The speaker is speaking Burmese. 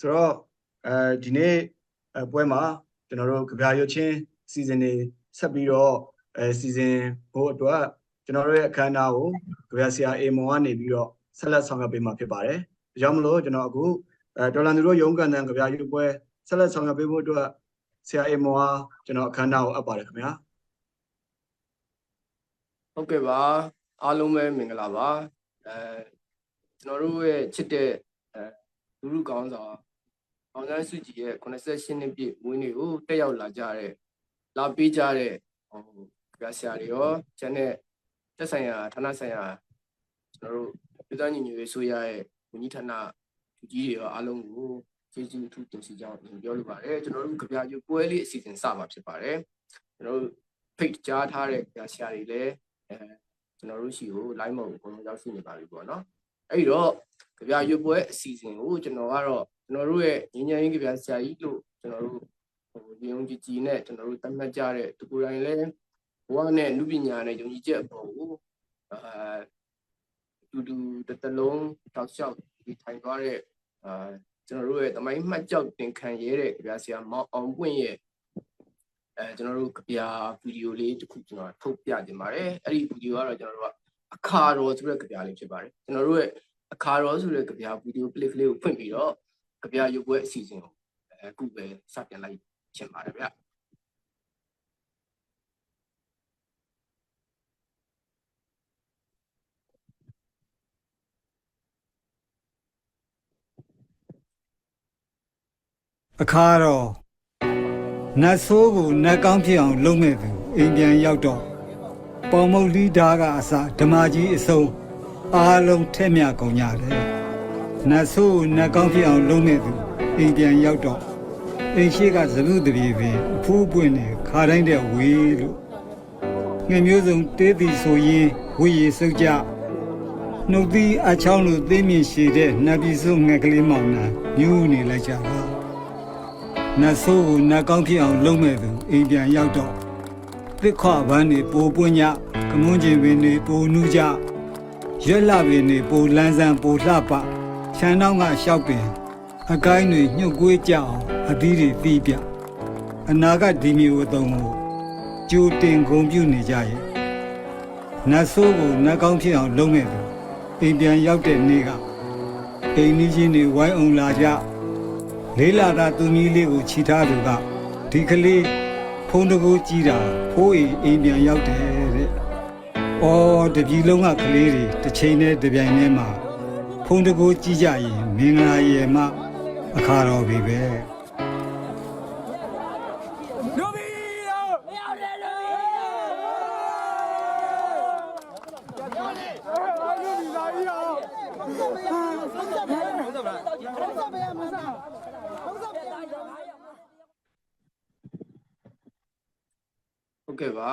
ဆိုတော့အဲဒီနေ့အဲပွဲမှာကျွန်တော်တို့ကြပြရွတ်ချင်းစီစဉ်နေဆက်ပြီးတော့အဲစီစဉ်ဖို့အတွက်ကျွန်တော်တို့ရဲ့အခမ်းအနားကိုကြပြဆရာအေမွန်ကနေပြီးတော့ဆက်လက်ဆောင်ရွက်ပေးမှာဖြစ်ပါတယ်။ဒါကြောင့်မလို့ကျွန်တော်အခုအဲဒေါ်လာသူတို့ရုံးကန်တန်ကြပြရွတ်ပွဲဆက်လက်ဆောင်ရွက်ပေးဖို့အတွက်ဆရာအေမွန်ဟာကျွန်တော်အခမ်းအနားကိုအပ်ပါတယ်ခင်ဗျာ။ဟုတ်ကဲ့ပါအားလုံးပဲမင်္ဂလာပါအဲကျွန်တော်တို့ရဲ့ချစ်တဲ့အဲလူလူကောင်းဆောင် အောင်ဆန်းစုကြည်ရဲ့88နှစ်ပြည့်မွေးနေ့ကိုတက်ရောက်လာကြတဲ့လာပေးကြတဲ့ဟိုကြဆရာတွေရောကျန်တဲ့တက်ဆိုင်ရာဌာနဆိုင်ရာကျွန်တော်တို့ပြည်သားညီညွတ်ရေးဆိုရရဲ့ဝန်ကြီးဌာနသူကြီးတွေရောအားလုံးကိုကျေးဇူးအထူးတင်ရှိကြောင်းပြောလိုပါတယ်ကျွန်တော်တို့ကြပြရွပွဲလေးအစီအစဉ်စမှာဖြစ်ပါတယ်ကျွန်တော်တို့ဖိတ်ကြားထားတဲ့ကြဆရာတွေလည်းအဲကျွန်တော်တို့ရှိကို line မုံအကုန်လုံးရောက်ရှိနေပါပြီပေါ့နော်အဲ့ဒီတော့ကြပြရွပွဲအစီအစဉ်ကိုကျွန်တော်ကတော့ ကျွန်တော်တို့ရဲ့ငញ្ញရင်ကြပြဆရာကြီးလို့ကျွန်တော်တို့ဟိုဒီုံကြီးကြီးနဲ့ကျွန်တော်တို့တတ်မှတ်ကြတဲ့ဒီကိုယ်တိုင်လည်းဘဝနဲ့လူပညာနဲ့ယုံကြည်ချက်အပေါ်ကိုအာတူတူတစ်တလုံးတောက်လျှောက်ဒီထိုင်သွားတဲ့အာကျွန်တော်တို့ရဲ့တမိုင်းမှတ်ကြောက်တင်ခံရဲတဲ့ကြပြဆရာမောင်အောင်ပွင့်ရဲ့အဲကျွန်တော်တို့ကြပြဗီဒီယိုလေးတစ်ခုကျွန်တော်ထုတ်ပြတင်ပါတယ်အဲ့ဒီဗီဒီယိုကတော့ကျွန်တော်တို့ကအခါတော်ဆိုတဲ့ကြပြလေးဖြစ်ပါတယ်ကျွန်တော်တို့ရဲ့အခါတော်ဆိုတဲ့ကြပြဗီဒီယို clip လေးကိုဖွင့်ပြီးတော့ ကြပြရုပ်ပွဲအစီအစဉ်ကိုအခုပဲစတင်လိုက်ချင်ပါတယ်ဗျအခါတော့နတ်ဆိုးကိုနတ်ကောင်းဖြစ်အောင် လုပ်မဲ့သူအိမ်ပြန်ရောက်တော့ပေါမုတ်လီဓာကအစဓမ္မကြီးအစုံအားလုံးထက်မြကုန်ကြတယ် နတ်ဆိုးကိုနတ်ကောင်းဖြစ်အောင်လုပ်မဲ့သူအိမ်ပြန်ရောက်တော့အိမ်ရှိကသလူတပြေပင်အဖိုးပွင့်နေခါတိုင်းတဲ့ဝေးလို့ငှက်မျိုးစုံတေးသည်ဆိုရင်ဝေးရစုပ်ကြနှုတ်သီးအချောင်းလိုသိမြင့်ရှိတဲ့နတ်ပြည်စုငှက်ကလေးမောင်နှံမြူးနေလိုက်ကြတာနတ်ဆိုးကိုနတ်ကောင်းဖြစ်အောင်လုပ်မဲ့သူအိမ်ပြန်ရောက်တော့သစ်ခွပန်းနေပိုပွင့်ညကမွန်းကျင်ပင်နေပိုနူးကြရွက်လပင်နေပိုလန်းဆန်းပိုလှပ ခြံတော့ကရှောက်ပင်အကိုင်းတွေညှုတ်ကွေးကြအောင်အသီးတွေသီးပြအနာကဒီမျိုးအသုံးကိုကြိုတင်ဂုံပြုနေကြရဲ့နတ်ဆိုးကိုနတ်ကောင်းဖြစ်အောင်လုပ်မဲ့သူအိမ်ပြန်ရောက်တဲ့နေ့ကအိမ်ကြီးချင်းတွေဝိုင်းအောင်လာကြလေးလာတာသူမီးလေးကိုခြိထားသူကဒီကလေးဖုံးတကူကြီးတာဖိုးအိမ်အိမ်ပြန်ရောက်တယ်တဲ့။အော်တပြီလုံးကကလေးတွေတစ်ချိန်နဲ့တစ်ပြိုင်တည်းမှာဖုံး တကူကြီးကြရင်မင်္ဂလာရေမအခါတော်ပြီပဲ။ဟုတ်ကဲ့ပါ